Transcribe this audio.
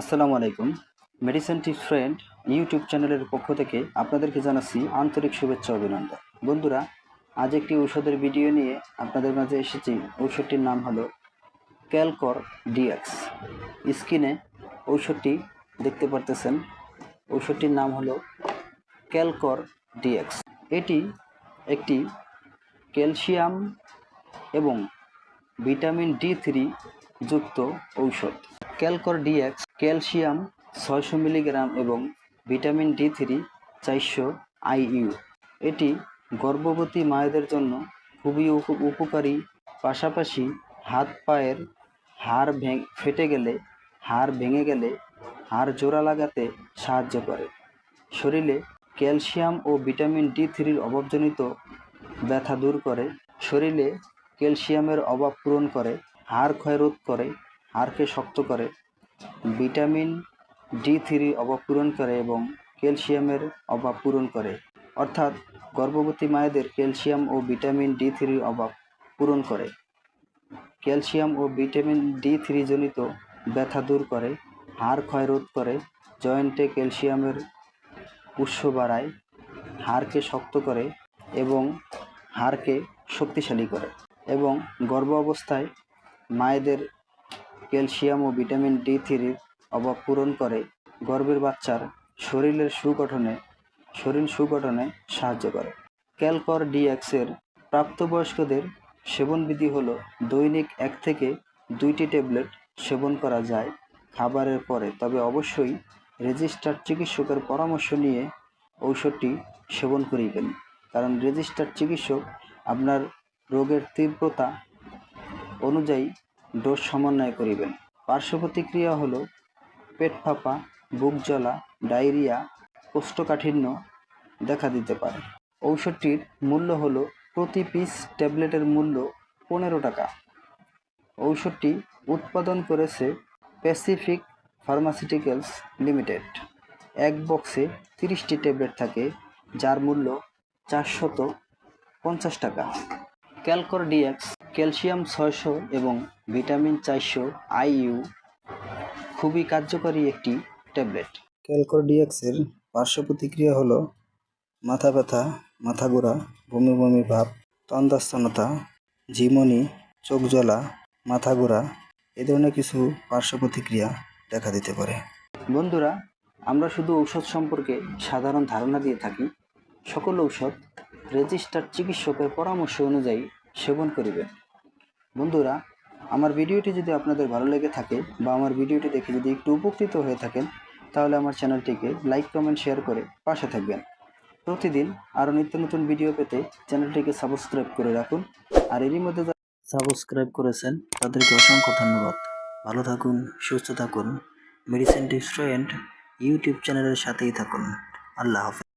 আসসালামু আলাইকুম। Medicine tips friend YouTube চ্যানেলের পক্ষ থেকে আপনাদেরকে জানাচ্ছি আন্তরিক শুভেচ্ছা অভিনন্দন। বন্ধুরা, আজ একটি ঔষধের ভিডিও নিয়ে আপনাদের মাঝে এসেছি। ঔষধটির নাম হলো ক্যালকর ডিএক্স স্ক্রিনে ঔষধটি দেখতে পারতেছেন। ঔষধটির নাম হলো ক্যালকর ডিএক্স এটি একটি ক্যালসিয়াম এবং ভিটামিন ডি থ্রি যুক্ত ঔষধ। ক্যালকর ডিএক্স, ক্যালসিয়াম ছয়শো মিলিগ্রাম এবং ভিটামিন ডি থ্রি চারশো আইইউ। এটি গর্ভবতী মায়েদের জন্য খুবই উপ- উপকারী। পাশাপাশি হাত পায়ের হাড় ফেটে গেলে, হাড় ভেঙে গেলে হাড় জোড়া লাগাতে সাহায্য করে। শরীরে ক্যালসিয়াম ও ভিটামিন ডি থ্রির অভাবজনিত ব্যথা দূর করে। শরীরে ক্যালসিয়ামের অভাব পূরণ করে, হাড় ক্ষয় রোধ করে হাড়কে শক্ত করে। ভিটামিন ডি থ্রি অভাব পূরণ করে এবং ক্যালসিয়ামের অভাব পূরণ করে। অর্থাৎ গর্ভবতী মায়েদের ক্যালসিয়াম ও ভিটামিন ডি থ্রির অভাব পূরণ করে। ক্যালসিয়াম ও ভিটামিন ডি থ্রি জনিত ব্যথা দূর করে, হাড় ক্ষয় রোধ করে, জয়েন্টে ক্যালসিয়ামের উৎস বাড়ায়, হাড়কে শক্ত করে এবং হাড়কে শক্তিশালী করে এবং গর্ভ অবস্থায় মায়েদের ক্যালসিয়াম ও ভিটামিন ডি থ্রির অভাব পূরণ করে। গর্ভের বাচ্চার শরীরের সুগঠনে শরীর সুগঠনে সাহায্য করে। ক্যালকর ডিএক্সের প্রাপ্তবয়স্কদের সেবনবিধি হলো দৈনিক এক থেকে দুইটি ট্যাবলেট সেবন করা যায় খাবারের পরে। তবে অবশ্যই রেজিস্টার্ড চিকিৎসকের পরামর্শ নিয়ে ঔষধটি সেবন করিবেন। কারণ রেজিস্টার্ড চিকিৎসক আপনার রোগের তীব্রতা অনুযায়ী ডোজ সমন্বয় করিবেন। পার্শ্ব প্রতিক্রিয়া হলো পেট ফাঁপা, বুক জ্বলা, ডায়রিয়া, কোষ্ঠকাঠিন্য দেখা দিতে পারে। ঔষধটির মূল্য হল প্রতি পিস ট্যাবলেটের মূল্য পনেরো টাকা। ঔষধটি উৎপাদন করেছে প্যাসিফিক ফার্মাসিউটিক্যালস লিমিটেড। এক বক্সে তিরিশটি ট্যাবলেট থাকে, যার মূল্য চারশত পঞ্চাশ টাকা। ক্যালকর ডিএক্স ক্যালসিয়াম ছয়শো এবং ভিটামিন চারশো আইইউ খুবই কার্যকরী একটি ট্যাবলেট। ক্যালকর ডিএক্সের পার্শ্ব প্রতিক্রিয়া হলো মাথা ব্যথা মাথা ঘোরা বমি বমি ভাব তন্দাস্তনতা ঝিমনি চোখ জ্বলা মাথা ঘোরা এ ধরনের কিছু পার্শ্ব প্রতিক্রিয়া দেখা দিতে পারে। বন্ধুরা আমরা শুধু ঔষধ সম্পর্কে সাধারণ ধারণা দিয়ে থাকি। সকল ঔষধ রেজিস্টার্ড চিকিৎসকের পরামর্শ অনুযায়ী সেবন করিবেন। বন্ধুরা, আমার ভিডিওটি যদি আপনাদের ভালো লেগে থাকে বা আমার ভিডিওটি দেখে যদি একটু উপকৃত হয়ে থাকেন, তাহলে আমার চ্যানেলটিকে লাইক, কমেন্ট, শেয়ার করে পাশে থাকবেন। প্রতিদিন আরও নিত্য নতুন ভিডিও পেতে চ্যানেলটিকে সাবস্ক্রাইব করে রাখুন। আর এরই মধ্যে সাবস্ক্রাইব করেছেন, তাদেরকে অসংখ্য ধন্যবাদ। ভালো থাকুন, সুস্থ থাকুন। মেডিসিন টিপস ইউটিউব চ্যানেলের সাথেই থাকুন। আল্লাহ হাফেজ।